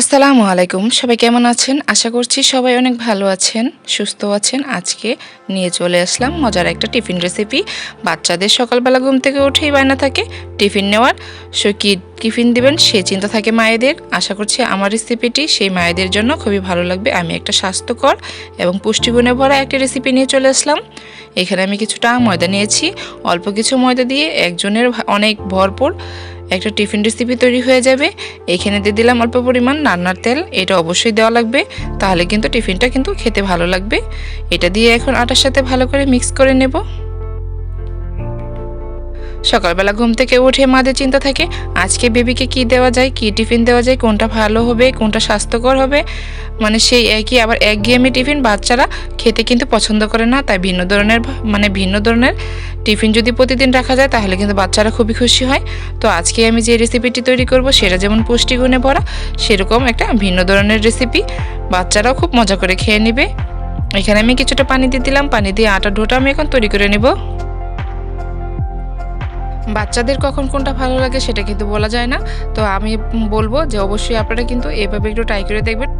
আসসালামু আলাইকুম। সবাই কেমন আছেন? আশা করছি সবাই অনেক ভালো আছেন, সুস্থ আছেন। আজকে নিয়ে চলে আসলাম মজার একটা টিফিন রেসিপি বাচ্চাদের সকালবেলা ঘুম থেকে উঠেই বায়না থাকে, টিফিন নেওয়ার। সো কী টিফিন দিবেন সে চিন্তা থাকে মায়েদের। আশা করছি আমার রেসিপিটি সেই মায়েদের জন্য খুবই ভালো লাগবে। আমি একটা স্বাস্থ্যকর এবং পুষ্টিগুণে ভরা একটা রেসিপি নিয়ে চলে আসলাম। এখানে আমি কিছুটা ময়দা নিয়েছি। অল্প কিছু ময়দা দিয়ে একজনের অনেক ভরপুর একটা টিফিন রেসিপি তৈরি হয়ে যাবে। এখানে দিয়ে দিলাম অল্প পরিমাণ রান্নার তেল, এটা অবশ্যই দেওয়া লাগবে। তাহলে কিন্তু টিফিনটা কিন্তু খেতে ভালো লাগবে। এটা দিয়ে এখন আটার সাথে ভালো করে মিক্স করে নেব। সকালবেলা ঘুম থেকে উঠে মাদের চিন্তা থাকে, আজকে বেবিকে কি দেওয়া যায়, কি টিফিন দেওয়া যায়, কোনটা ভালো হবে, কোনটা স্বাস্থ্যকর হবে? মানে সেই একই, আবার একঘেয়েমি টিফিন বাচ্চারা খেতে কিন্তু পছন্দ করে না, তাই ভিন্ন ধরনের মানে ভিন্ন ধরনের টিফিন যদি প্রতিদিন রাখা যায়, তাহলে কিন্তু বাচ্চারা খুবই খুশি হয়। তো আজকে আমি যে রেসিপিটি তৈরি করব, সেটা যেমন পুষ্টিগুণে ভরা, সেরকম একটা ভিন্ন ধরনের রেসিপি বাচ্চারাও খুব মজা করে খেয়ে নেবে। এখানে আমি কিছুটা পানি দিয়ে দিলাম, পানি দিয়ে আটা ডোটা আমি এখন তৈরি করে নেব। বাচ্চাদের কখন কোনটা ভালো লাগে সেটা কিন্তু বলা যায় না। তো আমি বলব যে অবশ্যই আপনারা কিন্তু এভাবে একটু ট্রাই করে দেখবেন।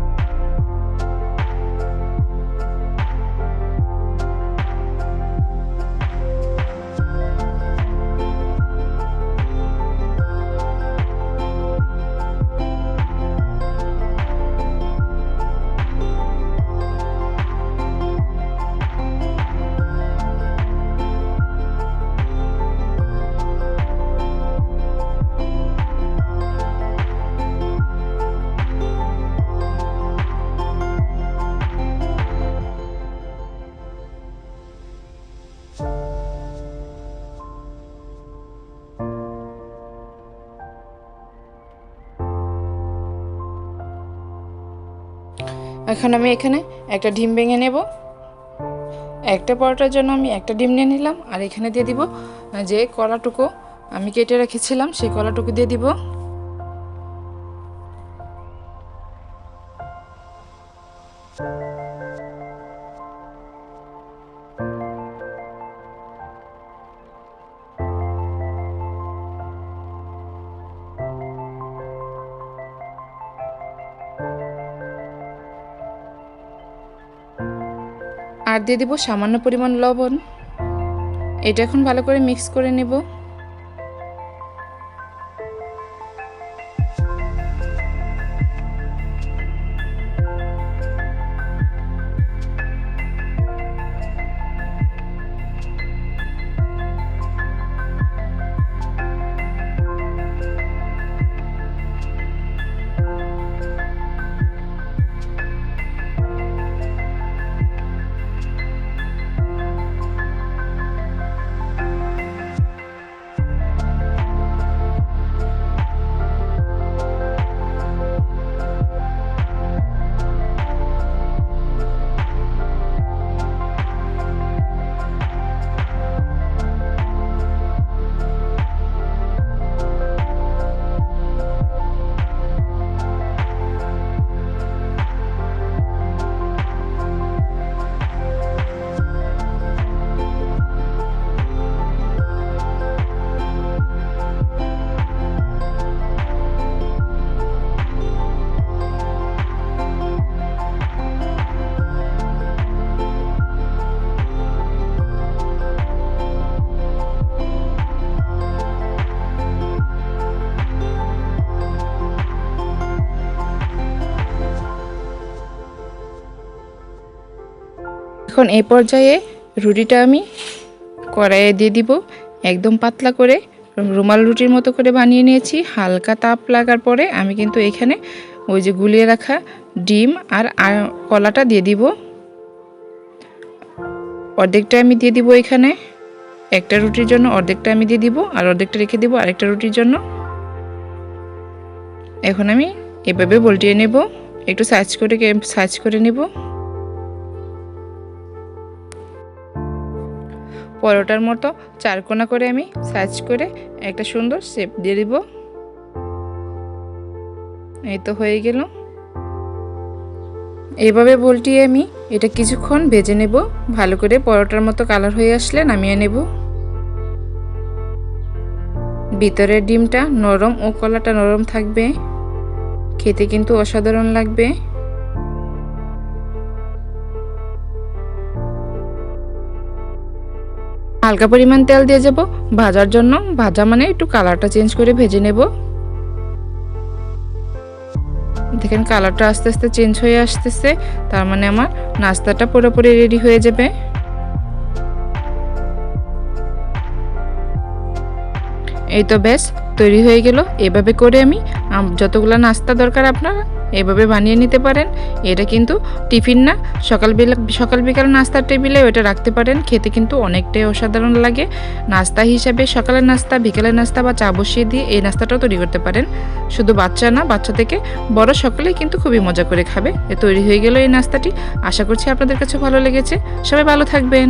এখন আমি এখানে একটা ডিম ভেঙে নেব। একটা পরোটার জন্য আমি একটা ডিম নিয়ে নিলাম, আর এখানে দিয়ে দিব যে কলাটুকু আমি কেটে রেখেছিলাম, সেই কলাটুকু দিয়ে দিব। আর দিয়ে দিব সামান্য পরিমাণ লবণ। এটা এখন ভালো করে মিক্স করে নেব। এখন এই পর্যায়ে রুটিটা আমি কড়াইয়ে দিয়ে দিব। একদম পাতলা করে রুমাল রুটির মতো করে বানিয়ে নিয়েছি। হালকা তাপ লাগার পরে আমি কিন্তু এখানে ওই যে গুলিয়ে রাখা ডিম আর কলাটা দিয়ে দিব। অর্ধেকটা আমি দিয়ে দিব এখানে। একটা রুটির জন্য অর্ধেকটা আমি দিয়ে দিব আর অর্ধেকটা রেখে দিব আরেকটা রুটির জন্য। এখন আমি এভাবে বলটিয়ে নেব। একটু সাইজ করে সাইজ করে নেব। পরোটার মতো চারকোনা করে আমি সাইজ করে একটা সুন্দর শেপ দিয়ে দিব। এই তো হয়ে গেল। এইভাবে বলটিয়ে আমি এটা কিছুক্ষণ ভেজে নেব। ভালো করে পরোটার মতো কালার হয়ে আসলে নামিয়ে নেব। ভিতরের ডিমটা নরম ও কলাটা নরম থাকবে। খেতে কিন্তু অসাধারণ লাগবে। হালকা পরিমাণ তেল দিয়ে যাব। ভাজার জন্য ভাজা মানে একটু কালারটা চেঞ্জ করে ভেজে নেব। দেখেন কালারটা আস্তে আস্তে চেঞ্জ হয়ে আসতেছে, তার মানে আমার নাস্তাটা পুরোপুরি রেডি হয়ে যাবে। এই তো ব্যাস তৈরি হয়ে গেল। এভাবে করে আমি যতগুলো নাস্তা দরকার আপনারা, এভাবে বানিয়ে নিতে পারেন। এটা কিন্তু টিফিন না, সকাল সকাল বিকাল নাস্তার টেবিলে ওটা রাখতে পারেন। খেতে কিন্তু অনেকটাই অসাধারণ লাগে। নাস্তা হিসাবে সকালের নাস্তা, বিকালের নাস্তা বা চা বসিয়ে দিয়ে এই নাস্তাটাও তৈরি করতে পারেন। শুধু বাচ্চা না, বাচ্চা থেকে বড় সকলেই কিন্তু খুবই মজা করে খাবে। এ তৈরি হয়ে গেল এই নাস্তাটি। আশা করছি আপনাদের কাছে ভালো লেগেছে। সবাই ভালো থাকবেন।